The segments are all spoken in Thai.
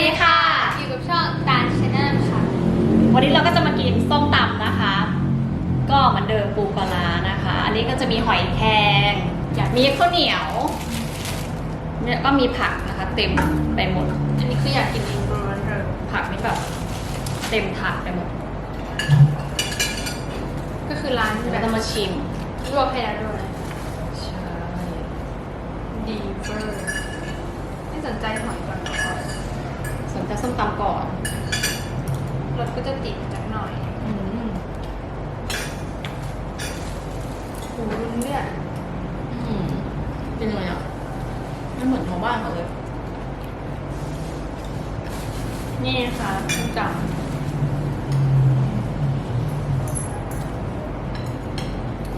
ดีค่ะอยู่กับช่องตาลชาแนลค่ะ วันนี้เราก็จะมากินส้มตำนะคะ ก็เหมือนเดิมปูปลาร้านะคะ อันนี้ก็จะมีหอยแครงมีข้าวเหนียวเนี่ยก็มีผักนะคะ เต็มไปหมด อันนี้คืออยากกินอินโดร้อนเริงผักนี่แบบเต็มถาดไปหมด ก็คือร้านเดี๋ยวแบเราบจะมาชิมลวกให้แล้วด้วยใช่ดีเวอร์ไม่สนใจหอยก่อนก่อนส นใจส้มตำก่อนรสก็จะติดจักหน่อยอืมหูรุนเลือดอืมเป็นยังไงอะไม่เหมือนชาวบ้านเขาเลย นี่นะคะส้มตำ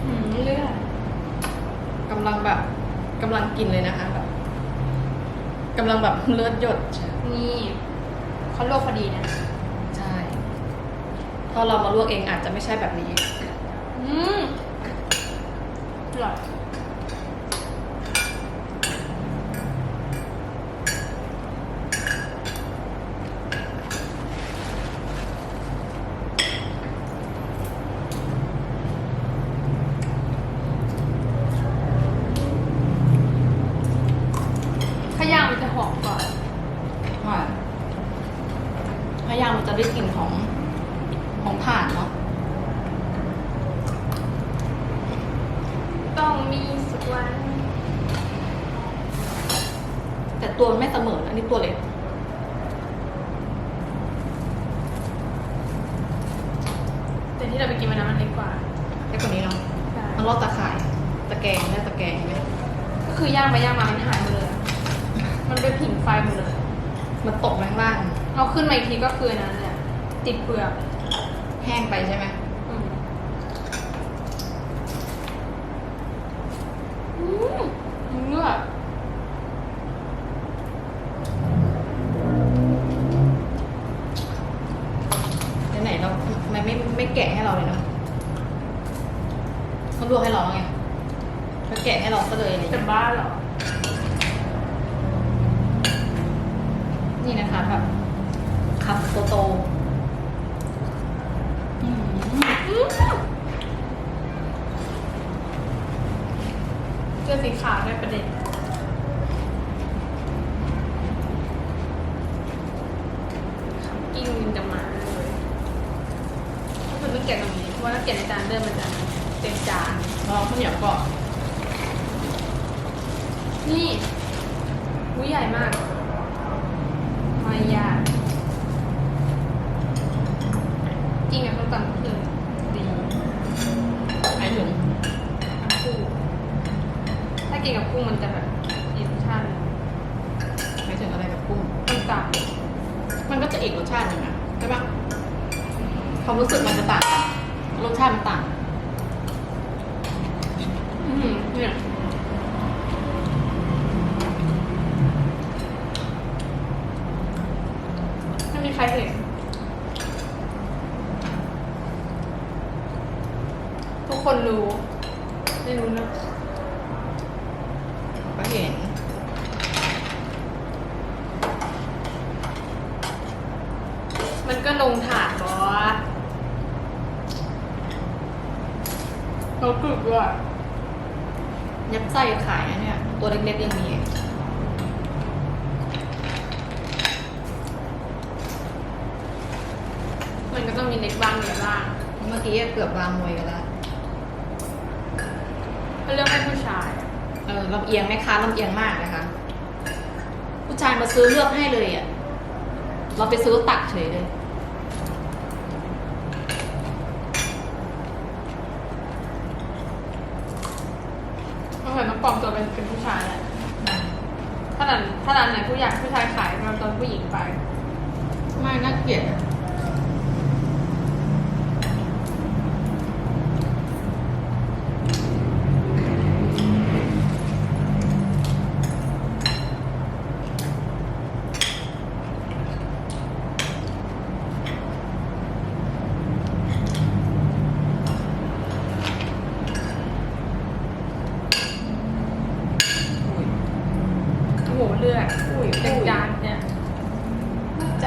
หืมเลือดกำลังแบบกำลังกินเลยนะคะแบบกำลังแบบเลือดหยดใช่นี่ เขาลวกพอดีนะใช่พอเรามาลวกเองอาจจะไม่ใช่แบบนี้ อืมอร่อยถ้าย่างมันจะหอมกว่า ค่ะพยายามมันจะได้กลิ่นของของถ่านเนาะ ต้องมีสักวัน แต่ตัวมันไม่เสมอนะอันนี้ตัวเล็ก แต่ที่ เราไปกินวันนั้นมันเล็กกว่าเล็กกว่านี้เนาะมันรอดตะข่ายตะแกรงได้ตะแกรงไหมก็คือย่างไปย่างมามันหายหมดเลยอะมันไปผิงไฟหมดเลย มันตกแรงล่างเอาขึ้นมาอีกทีก็คืออันนั้นเนี่ยติดเปลือกแห้งไปใช่ไหมอืมอืมเลือด ไหนๆเราทำ ไมไม่ไม่แกะให้เราเลยเนาะเขาลวกให้เราแล้วไงก็แกะให้เราก็เลยอะไรอย่างจะเงี้ยบ้าเหรอ นี่นะคะแบบคำโตๆอืมอืมเสื้อสีขาวได้ประเด็นขับกิ้งมันจะมาเลยถ้าคุณไม่แกะตรงนี้ เพราะว่าถ้าแกะในจานเดิมมันจะเต็มจานลองข้าวเหนียวก่อนนี่หูใหญ่มากมายากจริงอะต้องตำก็คือดีหมายถึงทั้งคู่ถ้ากินกับกุ้งมันจะแบบอีกรสชาติหนึ่งหมายถึงอะไรกับกุ้งต้องตมันก็จะอีกรสชาติหนึ่งอะใช่ปะความรู้สึกมันจะต่างกัน รสชาติมันต่างอือเนี่ยไม่มีใครเห็นทุกคนรู้ ไม่รู้นะ ก็เห็น มันก็ลงถาดบอสเขากรึบด้วย ยัดไส้ขายนะเนี่ย ตัวเล็กๆยังมี มันก็ต้องมีเล็กบ้างเหนือบ้าง เมื่อกี้เกือบวางมวยกันแล้วก็เลือกให้ผู้ชาย เออลำเอียงแม่ค้าลำเอียงมากนะคะ ผู้ชายมาซื้อเลือกให้เลยอะ เราไปซื้อตักเฉยเลย ก็เหมือนต้องปลอมตัวเป็นเป็นผู้ชายแหละถ้าร้านถ้าร้านไหนผู้อยากผู้ชายขายปลอมตัวผู้หญิงไป ไม่น่าเกลียดอะ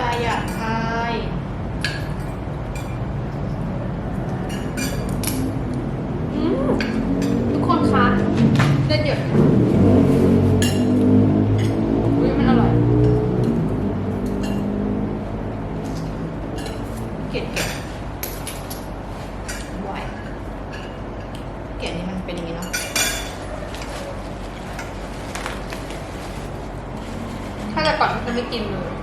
ายอยากคายทุกคนคะเลือดหยดอุ้ยมันอร่อยเกล็ดไวเกล็ดนี่มันเป็นอย่างนี้เนาะถ้าจะก่อนมันจะไม่กินเลย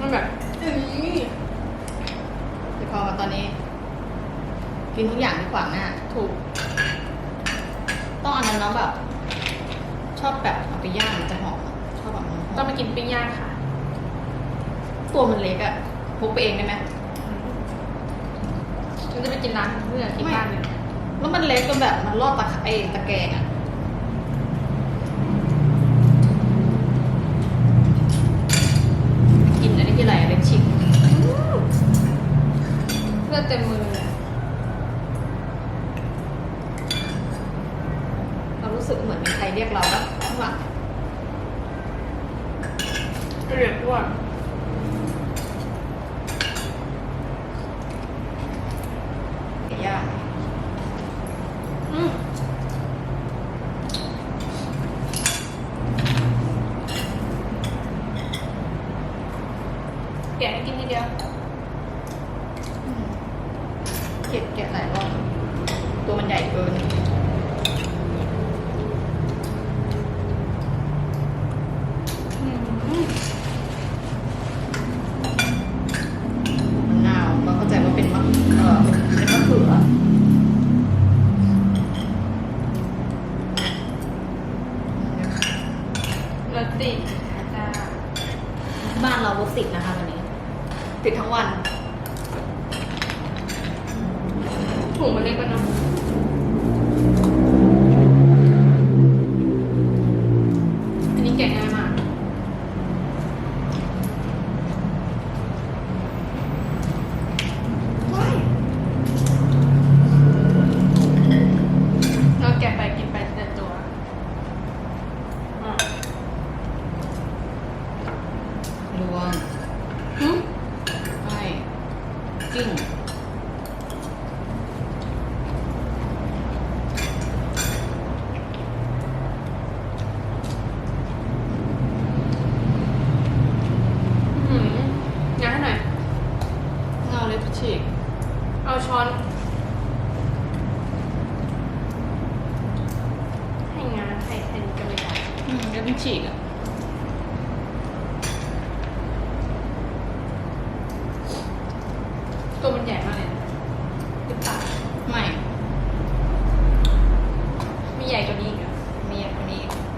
มันแบบเอ้ยแต่พอมาตอนนี้ กินทุกอย่างที่ขวางหน้าถูก ต้องอันนั้นเนาะแบบ ชอบแบบเอาไปย่างมันจะหอมชอบแบบมันหต้อองมไปกินปิ้งย่างค่ะ ตัวมันเล็กอะพกไปเองได้ไหม ฉันจะไปกินร้านเพื่อนกินไม่ บ้านเนี่ยแล้วมันเล็กจนแบบมันรอดตะไอตะแกรงอะ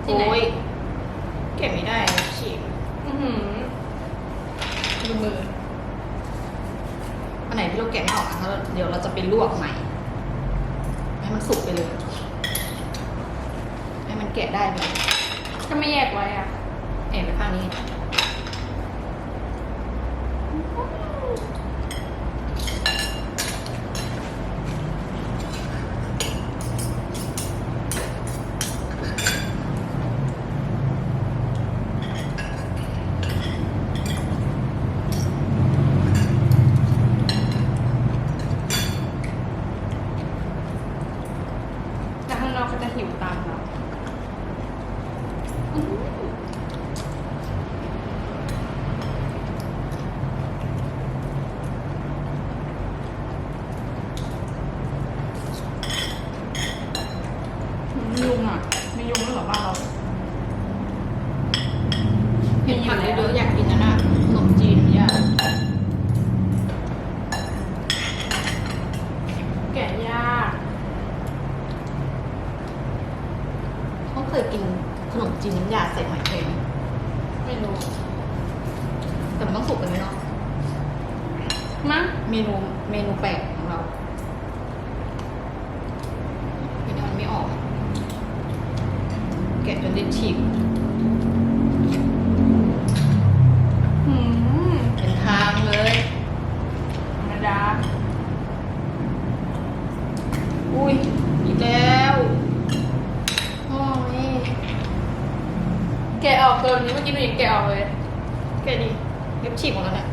ที่ไหน โอ้ยเก็บไม่ได้เล็บฉีกอือหือดูมือ อันไหนที่เราแกะไม่ออกนะคะเดี๋ยวเราจะไปลวกใหม่ ให้มันสุกไปเลย ให้มันแกะได้ไปเลยถ้าไม่แยกไว้อะเอ็นไปข้างนี้ แต่ข้างนอกเขาจะหิวตามเราอื้อหือมียุงอะ มียุงด้วยเหรอบ้านเรา เห็นผักเยอะๆอยากกินนะน่ะขนมจีนเนี่ย แกะยาก เขาเคยกินขนมจีนน้ำยาใส่หอยแครง ไม่รู้ แต่มันต้องสุกกันไหมเนาะ มั้งเมนูเมนูแปลกของเราเห็นมันไม่ออก แกะจนลิ้นฉีกเป็นทางเลยธรรมดา อุ้ย อีกแล้วโอ้ยแกะออกตัวนี้เมื่อกี้หนูยังแกะออกเลย แกะดิเล็บฉีกหมดแล้วเนี่ย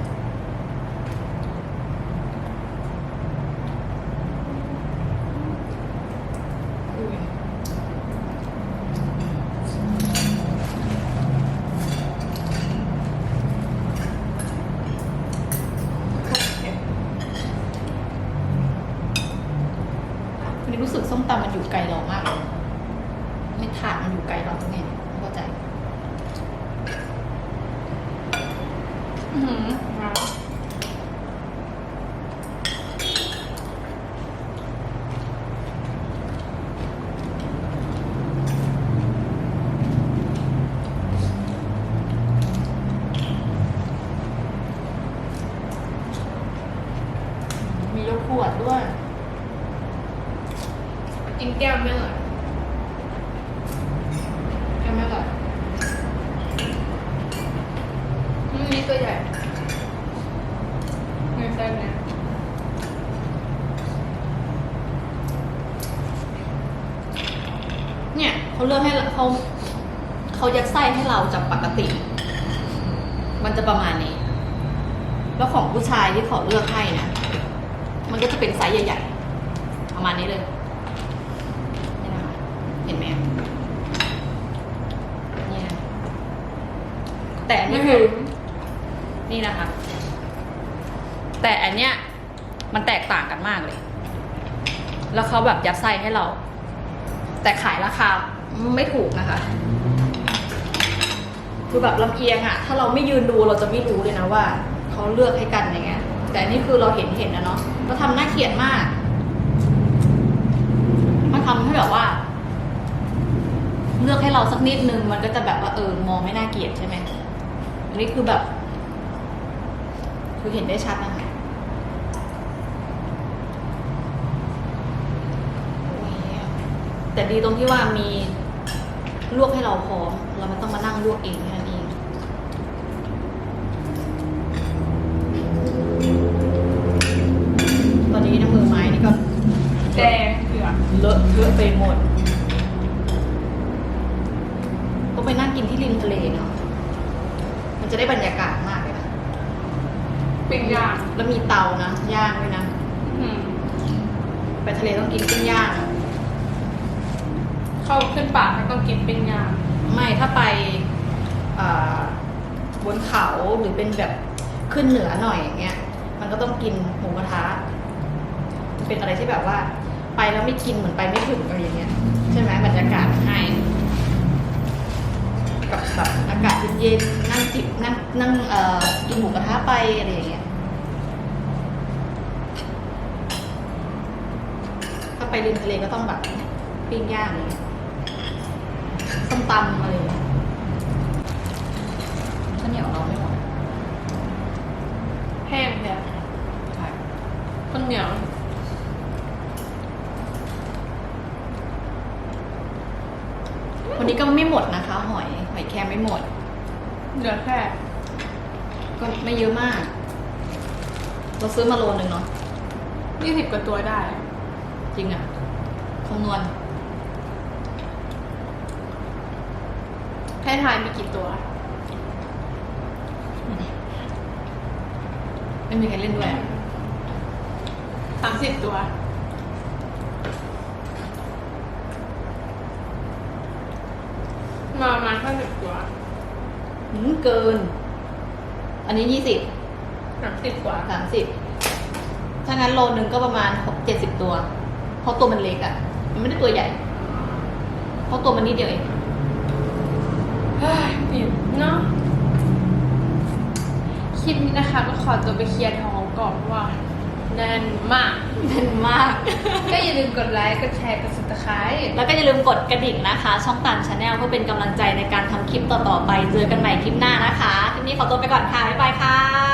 อุ้ยวันนี้รู้สึกส้มตำมันอยู่ไกลเรามากเลยไม่ถาดมันอยู่ไกลเราตรงไหนไม่เข้าใจ อื้อหือว้าว มีลูกขวดด้วย กินแก้วไม่อร่อย ใช่ไหมล่ะ อืมนี่ตัวใหญ่เงินแซ่บเนี่ย เนี่ยเขาเลือกให้เขาเขายัดไส้ให้เราจา กปกติ มันจะประมาณนี้ แล้วของผู้ชายที่เขาเลือกให้นะ มันก็จะเป็นไซส์ใหญ่ๆ ประมาณนี้เลยนี่นะคะเห็นไหมเนี่ยแต่อันนี่คือ นี่นะคะ แต่อันเนี้ยมันแตกต่างกันมากเลย แล้วเขาแบบยัดไส้ให้เรา แต่ขายราคาไม่ถูกนะคะ คือแบบลำเอียงอะถ้าเราไม่ยืนดูเราจะไม่รู้เลยนะว่าเขาเลือกให้กันย่างเงี้ยแต่นี่คือเราเห็นเห็นนะเนาะเราทำน่าเขียนมากมันทำให้แบบว่า เลือกให้เราสักนิดนึงมันก็จะแบบว่าเออมองไม่น่าเกลียดใช่ไหมอันนี้คือแบบ คือเห็นได้ชัดนะคะแต่ดีตรงที่ว่ามีลวกให้เราพร้อม เราไม่ต้องมานั่งลวกเองแค่นั้นเองตอนนี้น้ำมือไม้นี่ก็แดงเผือกเลอะเทอะไปหมด ก็ไปนั่งกินที่ริมทะเลเนาะมันจะได้บรรยากาศมากเลยนะปิ้งย่างแล้วมีเตานะย่างด้วยนะอืมไปทะเลต้องกินปิ้งย่าง เข้าขึ้นป่าก็ต้องกินปิ้งย่าง ไม่ถ้าไปบนเขาหรือเป็นแบบขึ้นเหนือหน่อยอย่างเงี้ย มันก็ต้องกินหมูกระทะเป็นอะไรที่แบบว่า ไปแล้วไม่กินเหมือนไปไม่ถึงอะไรอย่างเงี้ยใช่ไหมบรรยากาศให้กับแบบอากาศเย็นๆนั่งจิบนั่งนั่งเอ่อกินหมูกระทะไปอะไรอย่างเงี้ยถ้าไปริมทะเลก็ต้องแบบปิ้งย่างอย่างเงี้ย ตำอะไรอย่างเงี้ยข้าวเหนียวเราไม่หมดแห้งแท้ใช่ข้าวเหนียววันนี้ก็ไม่หมดนะคะ หอย หอยแครงไม่หมด เหลือแค่ ก็ไม่เยอะมาก เราซื้อมาโลนึงเนาะยี่สิบกว่าตัวได้ จริงอะคำนวณ ให้ทายมีกี่ตัว ไม่มีใครเล่นด้วยอะสามสิบตัว มาประมาณห้าสิบตัวหืมเกิน อันนี้ยี่สิบสามสิบกว่าสามสิบถ้างั้นโลนึงก็ประมาณหกเจ็ดสิบตัว เพราะตัวมันเล็กอะมันไม่ได้ตัวใหญ่ เพราะตัวมันนิดเดียวเองเฮ้ย ปิดเนาะคลิปนี้นะคะก็ขอตัวไปเคลียร์ท้องก่อนเพราะว่าแน่นมากเล่นมาก ก็อย่าลืมกดไลค์ กดแชร์ กด subscribe แล้วก็อย่าลืมกดกระดิ่งนะคะ ช่องตามชาแนลเพื่อเป็นกำลังใจในการทำคลิปต่อๆไป เจอกันใหม่คลิปหน้านะคะ คลิปนี้ขอตัวไปก่อนค่ะ บ๊ายบายค่ะ